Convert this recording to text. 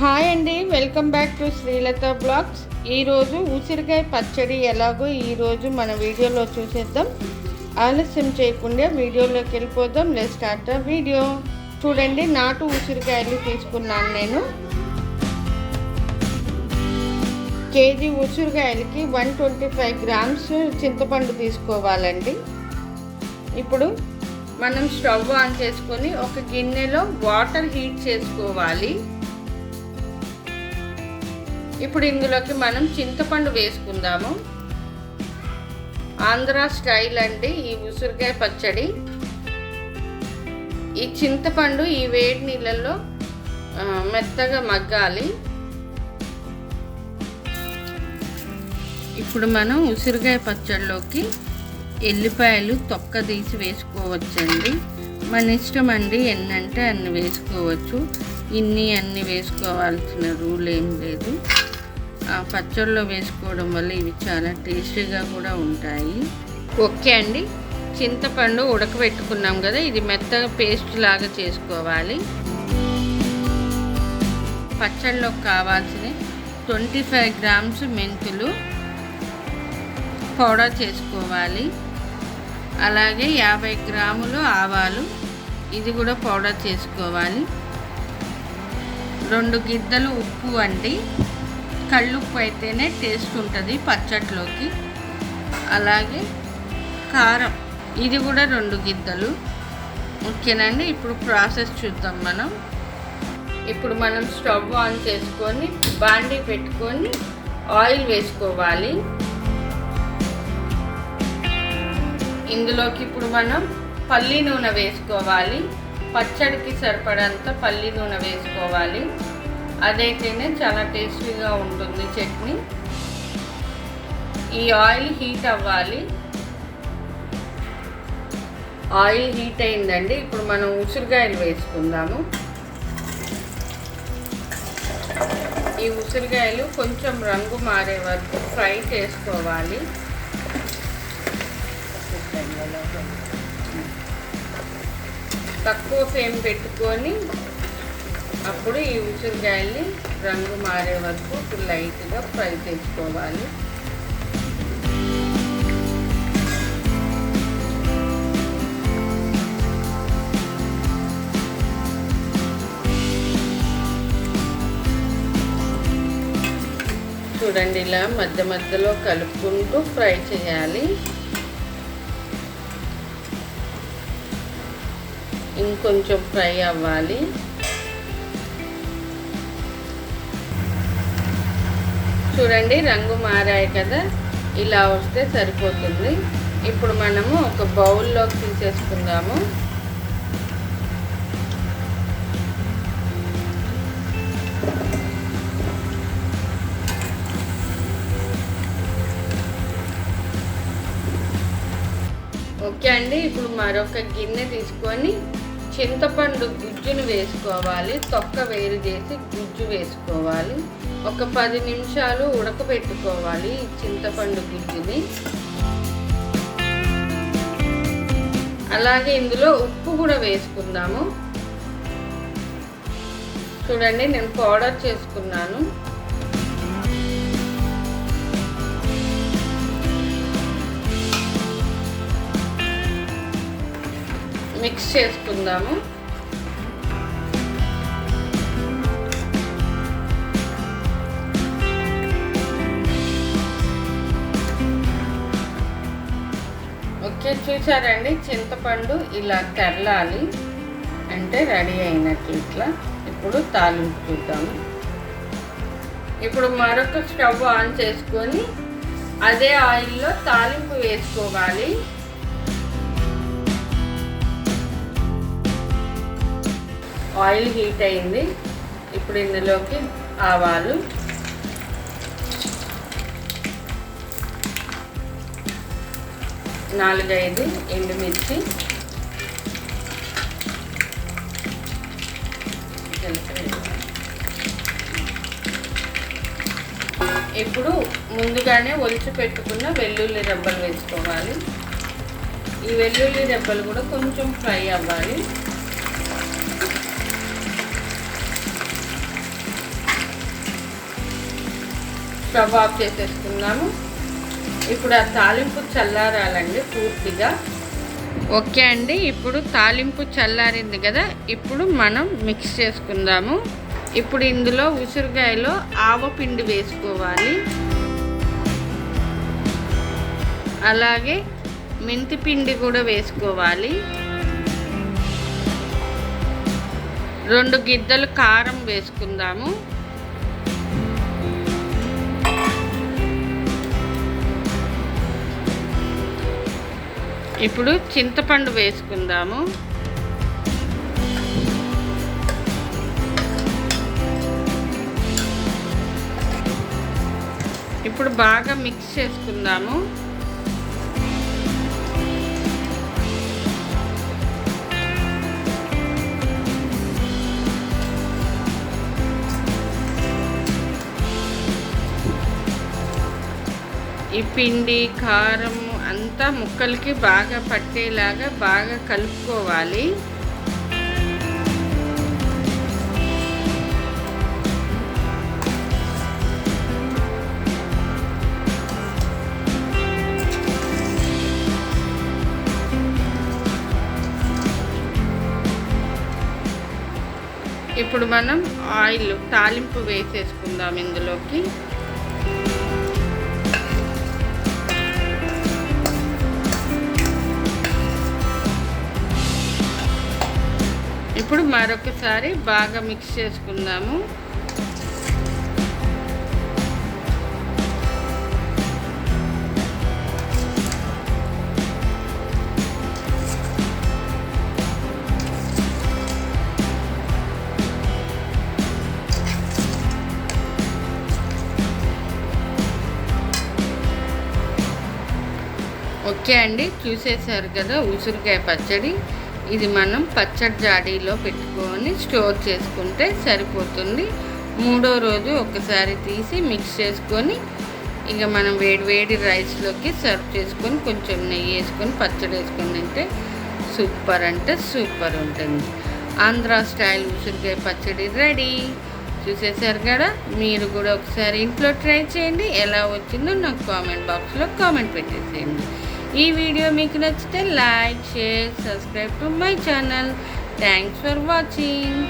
Hi అండి welcome back to Srilatha blogs. ఈరోజు ఉసిరికాయ పచ్చడి ఎలాగో ఈరోజు మన వీడియోలో చూసేద్దాం. ఆలస్యం చేయకుండా వీడియోలోకి వెళ్ళిపోదాం. లెట్ స్టార్ట్ వీడియో చూడండి నాటు ఉసిరికాయలు తీసుకున్నాను నేను. కేజీ ఉసిరికాయలకి వన్ ట్వంటీ ఫైవ్ గ్రామ్స్ చింతపండు తీసుకోవాలండి. ఇప్పుడు మనం స్టవ్ ఆన్ చేసుకొని ఒక గిన్నెలో వాటర్ హీట్ చేసుకోవాలి. ఇప్పుడు ఇందులోకి మనం చింతపండు వేసుకుందాము. ఆంధ్ర స్టైల్ అండి ఈ ఉసిరికాయ పచ్చడి. ఈ చింతపండు ఈ వేడి నీళ్ళల్లో మెత్తగా మగ్గాలి. ఇప్పుడు మనం ఉసిరికాయ పచ్చడిలోకి ఎల్లిపాయలు తొక్క తీసి వేసుకోవచ్చండి. మన ఇష్టం అండి ఎన్నంటే అన్ని వేసుకోవచ్చు. ఇన్ని అన్ని వేసుకోవాల్సిన రూల్ ఏం లేదు. ఆ పచ్చళ్ళలో వేసుకోవడం వల్ల ఇవి చాలా టేస్టీగా కూడా ఉంటాయి. ఓకే అండి. చింతపండు ఉడకబెట్టుకున్నాం కదా ఇది మెత్తగా పేస్ట్ లాగా చేసుకోవాలి. పచ్చళ్ళకు కావాల్సిన ట్వంటీ ఫైవ్ గ్రామ్స్ మెంతులు పౌడర్ చేసుకోవాలి. అలాగే యాభై గ్రాములు ఆవాలు ఇది కూడా పౌడర్ చేసుకోవాలి. రెండు గిద్దలు ఉప్పు అండి. కళ్ళుప్పు అయితేనే టేస్ట్ ఉంటుంది పచ్చట్లోకి. అలాగే కారం ఇది కూడా రెండు గిద్దలు. ఓకేనండి ఇప్పుడు ప్రాసెస్ చూద్దాం మనం. ఇప్పుడు మనం స్టవ్ ఆన్ చేసుకొని బాండీ పెట్టుకొని ఆయిల్ వేసుకోవాలి. ఇందులోకి ఇప్పుడు మనం పల్లి నూనె వేసుకోవాలి. పచ్చడికి సరిపడంత పల్లి నూనె వేసుకోవాలి. అదైతేనే చాలా టేస్టీగా ఉంటుంది చట్నీ. ఈ ఆయిల్ హీట్ అవ్వాలి. ఆయిల్ హీట్ అయిందండి. ఇప్పుడు మనం ఉసిరికాయలు వేసుకుందాము. ఈ ఉసిరికాయలు కొంచెం రంగు మారే వరకు ఫ్రై చేసుకోవాలి. తక్కువ ఫ్లేమ్ పెట్టుకొని అప్పుడు ఈ ఉసిరికాయల్ని రంగు మారే వరకు లైట్గా ఫ్రై చేసుకోవాలి. చూడండి ఇలా మధ్య మధ్యలో కలుపుకుంటూ ఫ్రై చేయాలి. ఇంకొంచెం ఫ్రై అవ్వాలి. చూడండి రంగు మారాయి కదా. ఇలా వస్తే సరిపోతుంది. ఇప్పుడు మనము ఒక బౌల్లోకి తీసేసుకుందాము. ఓకే అండి ఇప్పుడు మరొక గిన్నె తీసుకొని చింతపండు గుజ్జును వేసుకోవాలి. తొక్క వేరు చేసి గుజ్జు వేసుకోవాలి. ఒక పది నిమిషాలు ఉడకబెట్టుకోవాలి చింతపండు గుజ్జుని. అలాగే ఇందులో ఉప్పు కూడా వేసుకుందాము. చూడండి నేను పౌడర్ చేసుకున్నాను. మిక్స్ చేసుకుందాము. చూసారండి? చింతపండు ఇలా తెరలాలి. అంటే రెడీ అయినట్లు ఇట్లా. ఇప్పుడు తాలింపు చూద్దాము ఇప్పుడు మరొక స్టవ్ ఆన్ చేసుకొని అదే ఆయిల్లో తాలింపు వేసుకోవాలి. ఆయిల్ హీట్ అయింది. ఇప్పుడు ఇందులోకి ఆవాలు. నాలుగైదు ఎండుమిర్చి. ఇప్పుడు ముందుగానే ఒలిచి పెట్టుకున్న వెల్లుల్లి రెబ్బలు వేసుకోవాలి. ఈ వెల్లుల్లి రెబ్బలు కూడా కొంచెం ఫ్రై అవ్వాలి. స్టవ్ ఆఫ్ చేసేసుకుందాము. ఇప్పుడు ఆ తాలింపు చల్లారాలండి పూర్తిగా. ఓకే అండి ఇప్పుడు తాలింపు చల్లారింది కదా ఇప్పుడు మనం మిక్స్ చేసుకుందాము. ఇప్పుడు ఇందులో ఉసిరికాయలో ఆవపిండి వేసుకోవాలి. అలాగే మెంతి పిండి కూడా వేసుకోవాలి. రెండు గిద్దలు కారం వేసుకుందాము. ఇప్పుడు చింతపండు వేసుకుందాము. ఇప్పుడు బాగా మిక్స్ చేసుకుందాము. ఈ పిండి కారం అంతా ముక్కలకి బాగా పట్టేలాగా బాగా కలుపుకోవాలి. ఇప్పుడు మనం ఆయిల్ తాలింపు వేసేసుకుందాం ఇందులోకి. మరొకసారి బాగా మిక్స్ చేసుకుందాము. ఓకే అండి చూసేశారు కదా ఉసిరికాయ పచ్చడి. ఇది మనం పచ్చడి జాడీలో పెట్టుకొని స్టోర్ చేసుకుంటే సరిపోతుంది. మూడో రోజు ఒకసారి తీసి మిక్స్ చేసుకొని ఇక మనం వేడి వేడి రైస్లోకి సర్వ్ చేసుకొని కొంచెం నెయ్యి వేసుకొని పచ్చడి వేసుకొని తింటే సూపర్ అంటే సూపర్ ఉంటుంది. ఆంధ్ర స్టైల్ ఉసిరికాయ పచ్చడి రెడీ. చూసేశారు కదా? మీరు కూడా ఒకసారి ఇంట్లో ట్రై చేయండి. ఎలా వచ్చిందో నాకు కామెంట్ బాక్స్లో కామెంట్ పెట్టేసేయండి. ఈ వీడియో మీకు నచ్చితే like share subscribe to my channel. Thanks for watching